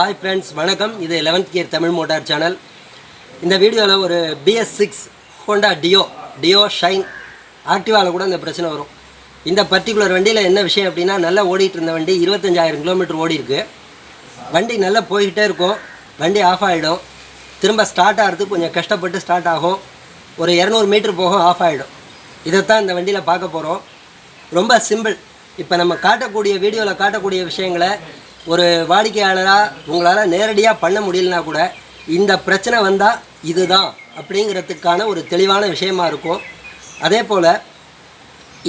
Hi friends வணக்கம். இது 11th gear Tamil motor channel இந்த வீடியோவில் ஒரு BS six Honda Dio Dio Shine ஆக்டிவாவில் கூட இந்த பிரச்சனை வரும். இந்த பர்டிகுலர் வண்டியில் என்ன விஷயம் அப்படின்னா நல்லா ஓடிட்டு இருந்த வண்டி இருபத்தஞ்சாயிரம் கிலோமீட்டர் ஓடி இருக்கு. வண்டி நல்லா போய்கிட்டே இருக்கும். வண்டி ஆஃப் ஆகிடும் திரும்ப ஸ்டார்ட் ஆகிறதுக்கு கொஞ்சம் கஷ்டப்பட்டு ஸ்டார்ட் ஆகும். ஒரு இரநூறு மீட்டர் போகும் ஆஃப் ஆகிடும் இதைத்தான் இந்த வண்டியில் பார்க்க போகிறோம் ரொம்ப சிம்பிள் இப்போ நம்ம காட்டக்கூடிய வீடியோவில் காட்டக்கூடிய விஷயங்களை ஒரு வாடிக்கையாளராக உங்களால் நேரடியாக பண்ண முடியலனா கூட இந்த பிரச்சனை வந்தால் இதுதான் அப்படிங்கிறதுக்கான ஒரு தெளிவான விஷயமா இருக்கும். அதே போல்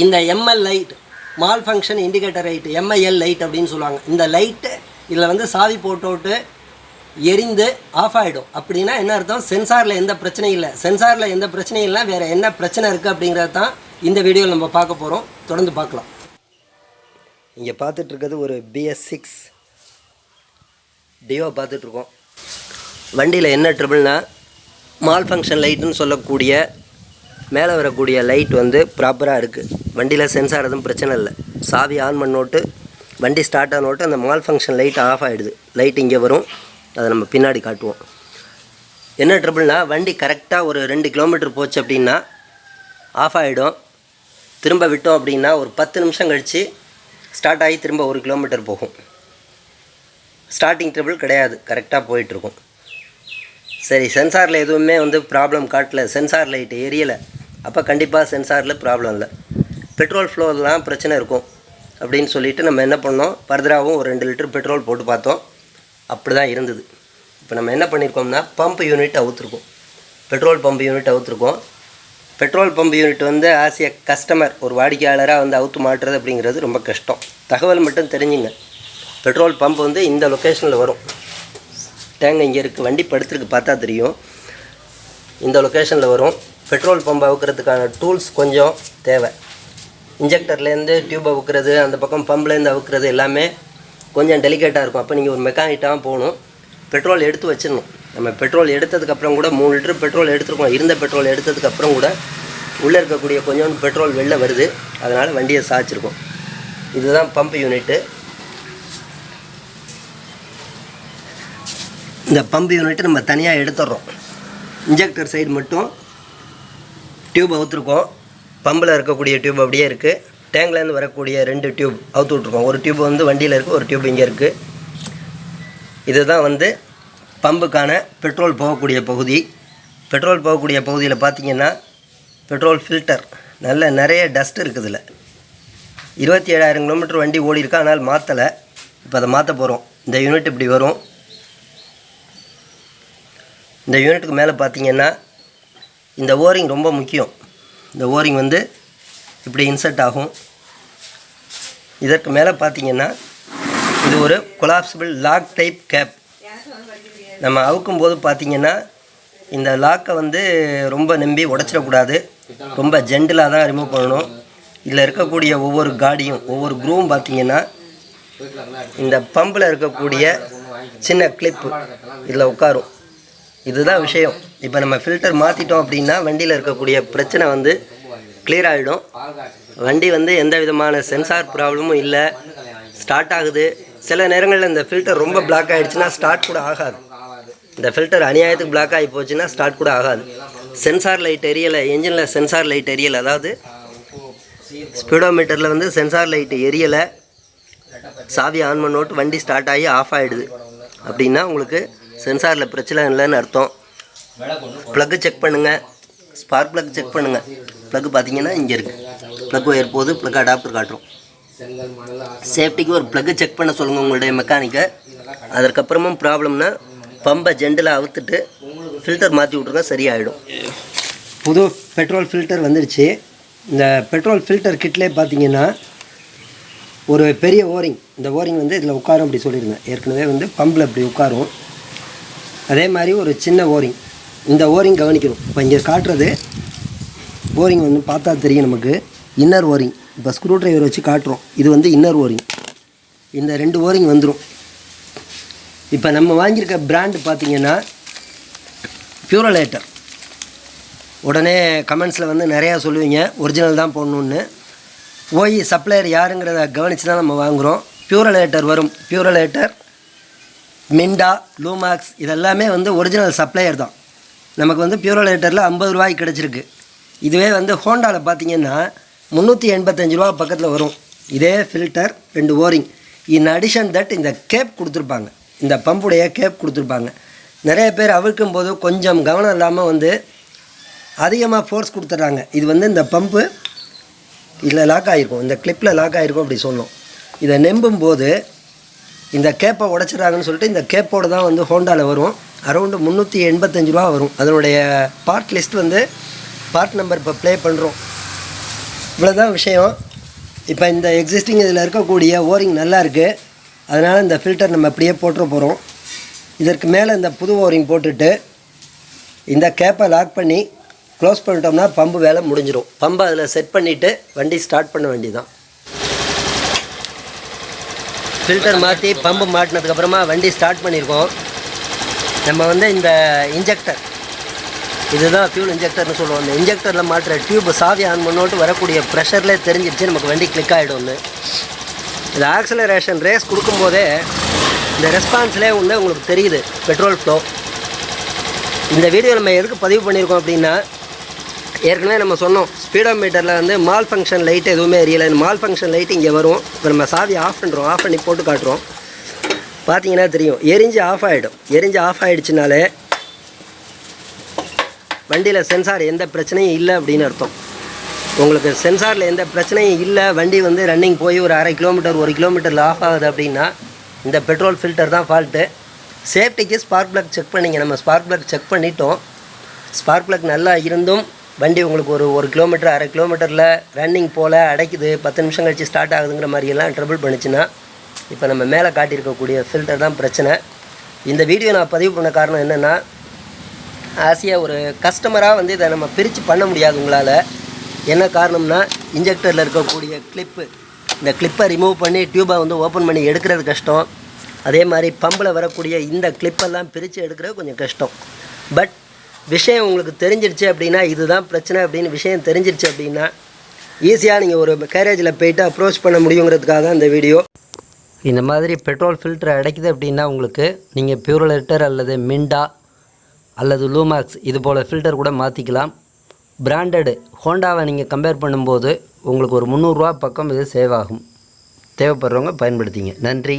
இந்த ML light malfunction indicator light MIL light அப்படின்னு சொல்லுவாங்க. இந்த லைட்டு இதில் வந்து சாவி போட்டுவிட்டு எரிந்து ஆஃப் ஆகிடும் அப்படின்னா என்ன அர்த்தம்? சென்சாரில் எந்த பிரச்சனையும் இல்லை. சென்சாரில் எந்த பிரச்சனையும் இல்லை. வேறு என்ன பிரச்சனை இருக்குது அப்படிங்கிறது தான் இந்த வீடியோவில் நம்ம பார்க்க போகிறோம் தொடர்ந்து பார்க்கலாம். இங்கே பார்த்துட்ருக்கிறது ஒரு பிஎஸ் சிக்ஸ் டியோ பார்த்துட்ருக்கோம். வண்டியில் என்ன ட்ரிபிள்னா மால் ஃபங்க்ஷன் லைட்டுன்னு சொல்லக்கூடிய மேலே வரக்கூடிய லைட் வந்து ப்ராப்பராக இருக்குது வண்டியில் சென்சார் எதுவும் பிரச்சனை இல்லை. சாவி ஆன் பண்ணோட்டு வண்டி ஸ்டார்ட் ஆனோட்டு அந்த மால் ஃபங்க்ஷன் லைட் ஆஃப் ஆகிடுது லைட் இங்கே வரும். அதை நம்ம பின்னாடி காட்டுவோம். என்ன ட்ரிபிள்னா வண்டி கரெக்டாக ஒரு ரெண்டு கிலோமீட்டர் போச்சு அப்படின்னா ஆஃப் ஆகிடும் திரும்ப விட்டோம் அப்படின்னா ஒரு பத்து நிமிஷம் கழித்து ஸ்டார்ட் ஆகி திரும்ப ஒரு கிலோமீட்டர் போகும். ஸ்டார்டிங் ட்ரிபிள் கிடையாது. கரெக்டாக போயிட்டுருக்கும். சரி சென்சாரில் எதுவுமே வந்து ப்ராப்ளம் காட்டல. சென்சார் லைட் எரியலை. அப்போ கண்டிப்பாக சென்சாரில் ப்ராப்ளம் இல்லை. பெட்ரோல் ஃப்ளோலாம் பிரச்சனை இருக்கும். அப்படின்னு சொல்லிட்டு நம்ம என்ன பண்ணோம்? ஃபர்தராகவும் ஒரு ரெண்டு லிட்டர் பெட்ரோல் போட்டு பார்த்தோம். அப்படி தான் இருந்தது. இப்போ நம்ம என்ன பண்ணியிருக்கோம்னா பம்ப் யூனிட் அவுத்துருக்கோம். பெட்ரோல் பம்ப் யூனிட் அவுத்துருக்கோம். பெட்ரோல் பம்ப் யூனிட் வந்து ஆசிய கஸ்டமர் ஒரு வாடிக்கையாளராக வந்து அவுத்து மாட்டுறது அப்படிங்கிறது ரொம்ப கஷ்டம். தகவல் மட்டும் தெரிஞ்சுங்க. பெட்ரோல் பம்ப் வந்து இந்த லொக்கேஷனில் வரும். டேங்க் இங்கே இருக்குது வண்டி படுத்துருக்கு பார்த்தா தெரியும். இந்த லொக்கேஷனில் வரும். பெட்ரோல் பம்ப் அவுக்கிறதுக்கான டூல்ஸ் கொஞ்சம் தேவை. இன்ஜெக்டர்லேருந்து டியூப் அவுக்கிறது அந்த பக்கம் பம்ப்லேருந்து அவுக்கிறது எல்லாமே கொஞ்சம் டெலிகேட்டாக இருக்கும். அப்போ நீங்கள் ஒரு மெக்கானிக்காக போகணும். பெட்ரோல் எடுத்து வச்சிடணும். நம்ம பெட்ரோல் எடுத்ததுக்கப்புறம் கூட மூணு லிட்டர் பெட்ரோல் எடுத்துருக்கோம். இருந்த பெட்ரோல் எடுத்ததுக்கப்புறம் கூட உள்ளே இருக்கக்கூடிய கொஞ்சோண்டு பெட்ரோல் வெளில வருது. அதனால் வண்டியை சாய்ச்சிருக்கோம். இதுதான் பம்ப் யூனிட்டு. இந்த பம்ப் யூனிட்டு நம்ம தனியாக எடுத்துடுறோம் இன்ஜெக்டர் சைடு மட்டும் டியூப் அவுத்துருக்கோம். பம்பில் இருக்கக்கூடிய டியூப் அப்படியே இருக்குது டேங்க்லேருந்து வரக்கூடிய ரெண்டு டியூப் அவுத்து விட்ருக்கோம் ஒரு டியூப் வந்து வண்டியில் இருக்குது ஒரு டியூப் இங்கே இருக்குது இதுதான் வந்து பம்புக்கான பெட்ரோல் போகக்கூடிய பகுதி. பெட்ரோல் போகக்கூடிய பகுதியில் பார்த்தீங்கன்னா பெட்ரோல் ஃபில்டர் நல்ல நிறைய டஸ்ட் இருக்குதுல. இருபத்தி ஏழாயிரம் கிலோமீட்டர் வண்டி ஓடி இருக்கு ஆனால் மாற்றலை இப்போ அதை மாற்ற போகிறோம் இந்த யூனிட் இப்படி வரும். இந்த யூனிட்டுக்கு மேலே பார்த்தீங்கன்னா இந்த ஓரிங் ரொம்ப முக்கியம். இந்த ஓரிங் வந்து இப்படி இன்சர்ட் ஆகும். இதற்கு மேலே பார்த்தீங்கன்னா இது ஒரு கொலாப்சிபிள் லாக் டைப் கேப் நம்ம அவுக்கும் போது பார்த்தீங்கன்னா இந்த லாக்கை வந்து ரொம்ப நம்பி உடச்சிடக்கூடாது. ரொம்ப ஜென்டிலாக தான் ரிமூவ் பண்ணணும். இதில் இருக்கக்கூடிய ஒவ்வொரு காடியும் ஒவ்வொரு குரூவும் பார்த்தீங்கன்னா இந்த பம்பில் இருக்கக்கூடிய சின்ன கிளிப்பு இதில் உட்காரும். இதுதான் விஷயம். இப்போ நம்ம ஃபில்டர் மாற்றிட்டோம் அப்படின்னா வண்டியில் இருக்கக்கூடிய பிரச்சனை வந்து கிளியர் ஆகிடும் வண்டி வந்து எந்த விதமான சென்சார் ப்ராப்ளமும் இல்லை. ஸ்டார்ட் ஆகுது. சில நேரங்களில் இந்த ஃபில்டர் ரொம்ப பிளாக் ஆகிடுச்சுன்னா ஸ்டார்ட் கூட ஆகாது. இந்த ஃபில்டர் அநியாயத்துக்கு பிளாக் ஆகி போச்சுன்னா ஸ்டார்ட் கூட ஆகாது. சென்சார் லைட் எரியலை என்ஜினில் சென்சார் லைட் எரியலை. அதாவது ஸ்பீடோமீட்டரில் வந்து சென்சார் லைட் எரியலை. சாவி ஆன் பண்ணோட்டு வண்டி ஸ்டார்ட் ஆகி ஆஃப் ஆகிடுது அப்படின்னா உங்களுக்கு சென்சாரில் பிரச்சனை இல்லைன்னு அர்த்தம். ப்ளக்கு செக் பண்ணுங்கள் ஸ்பார்க் ப்ளக் செக் பண்ணுங்கள் ப்ளக்கு பார்த்தீங்கன்னா இங்கே இருக்குது ப்ளக் ஒயர் போது ப்ளக் அடாப்டர் காட்டுறோம். சேஃப்டிக்கு ஒரு ப்ளக்கு செக் பண்ண சொல்லுங்கள் உங்களுடைய மெக்கானிக்கை அதற்கப்புறமும் ப்ராப்ளம்னா பம்பை ஜெண்டில் அவுத்துட்டு ஃபில்டர் மாற்றி விட்ருங்க சரியாயிடும். புது பெட்ரோல் ஃபில்டர் வந்துடுச்சு இந்த பெட்ரோல் ஃபில்டர் கிட்லேயே பார்த்தீங்கன்னா ஒரு பெரிய ஓரிங் இந்த ஓரிங் வந்து இதில் உட்காரும் அப்படி சொல்லியிருந்தேன். ஏற்கனவே வந்து பம்பில் அப்படி உட்காரும். அதே மாதிரி ஒரு சின்ன ஓரிங். இந்த ஓரிங் கவனிக்கணும். இப்போ இங்கே காட்டுறது ஓரிங் வந்து பார்த்தா தெரியும் நமக்கு. Inner O ring. இப்போ ஸ்க்ரூ ட்ரைவர் வச்சு காட்டுறோம். இது வந்து இன்னர் ஓரிங். இந்த ரெண்டு ஓரிங் வந்துடும் இப்போ நம்ம வாங்கியிருக்க பிராண்டு பார்த்தீங்கன்னா பியூரலேட்டர் உடனே கமெண்ட்ஸில் வந்து நிறையா சொல்லுவீங்க. ஒரிஜினல் தான் போடணுன்னு போய் சப்ளையர் யாருங்கிறத கவனித்து தான் நம்ம வாங்குகிறோம் பியூரலேட்டர் வரும். பியூரலேட்டர் மிண்டா லூமாக்ஸ் இதெல்லாமே வந்து ஒரிஜினல் சப்ளையர் தான். நமக்கு வந்து பியூரோ லைட்டரில் ஐம்பது ரூபாய்க்கு கிடச்சிருக்கு. இதுவே வந்து ஹோண்டாவில் பார்த்தீங்கன்னா முந்நூற்றி எண்பத்தஞ்சு ரூபா பக்கத்தில் வரும். இதே ஃபில்டர் ரெண்டு O ring in addition that இந்த கேப் கொடுத்துருப்பாங்க. இந்த பம்புடைய கேப் கொடுத்துருப்பாங்க. நிறைய பேர் அவிழ்க்கும் போது கொஞ்சம் கவனம் இல்லாமல் வந்து அதிகமாக ஃபோர்ஸ் கொடுத்துட்றாங்க. இது வந்து இந்த பம்பு இதில் லாக் ஆகிருக்கும் இந்த கிளிப்பில் லாக் ஆகிருக்கும் அப்படி சொல்லணும் இதை நெம்பும் போது இந்த கேப்பை உடச்சிட்றாங்கன்னு சொல்லிட்டு இந்த கேப்போடு தான் வந்து ஹோண்டாவில் வரும். அரௌண்டு முந்நூற்றி எண்பத்தஞ்சு ரூபா வரும். அதனுடைய பார்ட் லிஸ்ட் வந்து பார்ட் நம்பர் இப்போ ப்ளே பண்ணுறோம் இவ்வளோதான் விஷயம். இப்போ இந்த எக்ஸிஸ்டிங் இதில் இருக்கக்கூடிய ஓரிங் நல்லா இருக்குது அதனால் இந்த ஃபில்டர் நம்ம அப்படியே போட்டுற போகிறோம் இதற்கு மேலே இந்த புது ஓரிங் போட்டுட்டு இந்த கேப்பை லாக் பண்ணி க்ளோஸ் பண்ணிட்டோம்னா பம்பு வேலை முடிஞ்சிடும். பம்பை அதில் செட் பண்ணிவிட்டு வண்டி ஸ்டார்ட் பண்ண வேண்டியதான் ஃபில்டர் மாற்றி பம்பு மாட்டினதுக்கப்புறமா வண்டி ஸ்டார்ட் பண்ணியிருக்கோம் நம்ம வந்து இந்த இன்ஜெக்டர் இதுதான் ஃபியூல் இன்ஜெக்டர்னு சொல்லுவோம். இந்த இன்ஜெக்டரில் மாட்டுற டியூப் சாவி ஆன் பண்ணோட்டு வரக்கூடிய ப்ரெஷர்லேயே தெரிஞ்சிருச்சு நமக்கு வண்டி கிளிக் ஆகிடும்னு இந்த ஆக்சலரேஷன் ரேஸ் கொடுக்கும்போதே இந்த ரெஸ்பான்ஸ்லேயே ஒன்று உங்களுக்கு தெரியுது பெட்ரோல் ஃப்ளோ இந்த வீடியோ நம்ம எதுக்கு பதிவு பண்ணியிருக்கோம் அப்படின்னா ஏற்கனவே நம்ம சொன்னோம் ஸ்பீடோ மீட்டரில் வந்து மால் ஃபங்க்ஷன் லைட் எதுவுமே எரியலை. மால் ஃபங்க்ஷன் லைட் இங்கே வரும். இப்போ நம்ம சாவி ஆஃப் பண்ணுறோம் ஆஃப் பண்ணி போட்டு காட்டுறோம். பார்த்தீங்கன்னா தெரியும். எரிஞ்சு ஆஃப் ஆகிடும் எரிஞ்சு ஆஃப் ஆகிடுச்சினாலே வண்டியில் சென்சார் எந்த பிரச்சனையும் இல்லை அப்படின்னு அர்த்தம். உங்களுக்கு சென்சாரில் எந்த பிரச்சனையும் இல்லை. வண்டி வந்து ரன்னிங் போய் ஒரு அரை கிலோமீட்டர் ஒரு கிலோமீட்டரில் ஆஃப் ஆகுது அப்படின்னா இந்த பெட்ரோல் ஃபில்டர் தான் ஃபால்ட்டு சேஃப்டிக்கு ஸ்பார்க் ப்ளக் செக் பண்ணிங்க. நம்ம ஸ்பார்க் ப்ளக் செக் பண்ணிட்டோம். ஸ்பார்க் ப்ளக் நல்லா இருந்தும் வண்டி உங்களுக்கு ஒரு ஒரு கிலோமீட்டர் அரை கிலோமீட்டரில் ரன்னிங் போல் அடைக்குது. பத்து நிமிஷம் கழிச்சு ஸ்டார்ட் ஆகுதுங்கிற மாதிரியெல்லாம் ட்ரபிள் பண்ணிச்சுன்னா இப்போ நம்ம மேலே காட்டியிருக்கக்கூடிய ஃபில்டர் தான் பிரச்சனை. இந்த வீடியோ நான் பதிவு பண்ண காரணம் என்னென்னா ஆசையாக ஒரு கஸ்டமராக வந்து இதை நம்ம பிரித்து பண்ண முடியாது உங்களால். என்ன காரணம்னா இன்ஜெக்டரில் இருக்கக்கூடிய கிளிப்பு இந்த கிளிப்பை ரிமூவ் பண்ணி டியூபை வந்து ஓப்பன் பண்ணி எடுக்கிறது கஷ்டம். அதே மாதிரி பம்பில் வரக்கூடிய இந்த கிளிப்பெல்லாம் பிரித்து எடுக்கிறது கொஞ்சம் கஷ்டம். பட் விஷயம் உங்களுக்கு தெரிஞ்சிருச்சு அப்படின்னா இதுதான் பிரச்சனை அப்படின்னு விஷயம் தெரிஞ்சிருச்சு அப்படின்னா ஈஸியாக நீங்கள் ஒரு கேரேஜில் போயிட்டு அப்ரோச் பண்ண முடியுங்கிறதுக்காக தான் இந்த வீடியோ இந்த மாதிரி பெட்ரோல் ஃபில்டர் அடைக்குது அப்படின்னா உங்களுக்கு நீங்கள் பியூரலிட்டர் அல்லது மிண்டா அல்லது லூமாக்ஸ் இது போல் ஃபில்டர் கூட மாற்றிக்கலாம் பிராண்டடு ஹோண்டாவை நீங்கள் கம்பேர் பண்ணும்போது உங்களுக்கு ஒரு முந்நூறுரூவா பக்கம் இது சேவ் ஆகும். தேவைப்படுறவங்க பயன்படுத்திங்க. நன்றி.